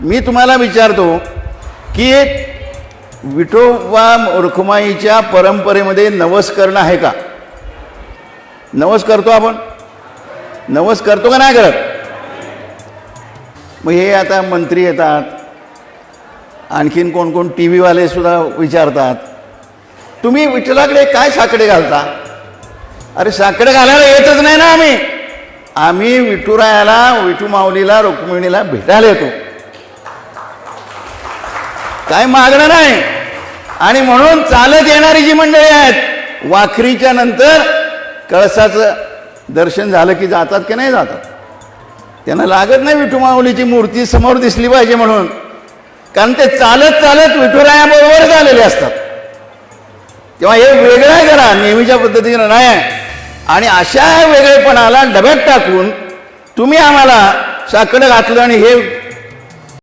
मी तुम्हाला विचारतो की विठोबा रुखमाईच्या परंपरेमध्ये नवस करणं आहे का? नवस करतो आपण? नवस करतो का नाही करत? मग हे आता मंत्री येतात. आणखीन कोण कोण टी व्हीवाले सुद्धा विचारतात. तुम्ही विठ्ठलाकडे काय साकडे घालता? अरे साकडे घालायला येतच नाही ना आम्ही. आम्ही विठुरायाला विठू माऊलीला रुक्मिणीला भेटायला येतो. काय मागणं नाही आणि म्हणून चालत येणारी जी मंडळी आहेत वाखरीच्या नंतर कळसाचं दर्शन झालं की जातात की नाही जातात? त्यांना लागत नाही विठुमाऊलीची मूर्ती समोर दिसली पाहिजे म्हणून. कारण ते चालत चालत विठुरायाबरोबर झालेले असतात. तेव्हा हे वेगळं आहे करा नेहमीच्या पद्धतीनं नाही आणि अशा वेगळेपणाला डब्यात टाकून तुम्ही आम्हाला साकडं घातलं आणि हे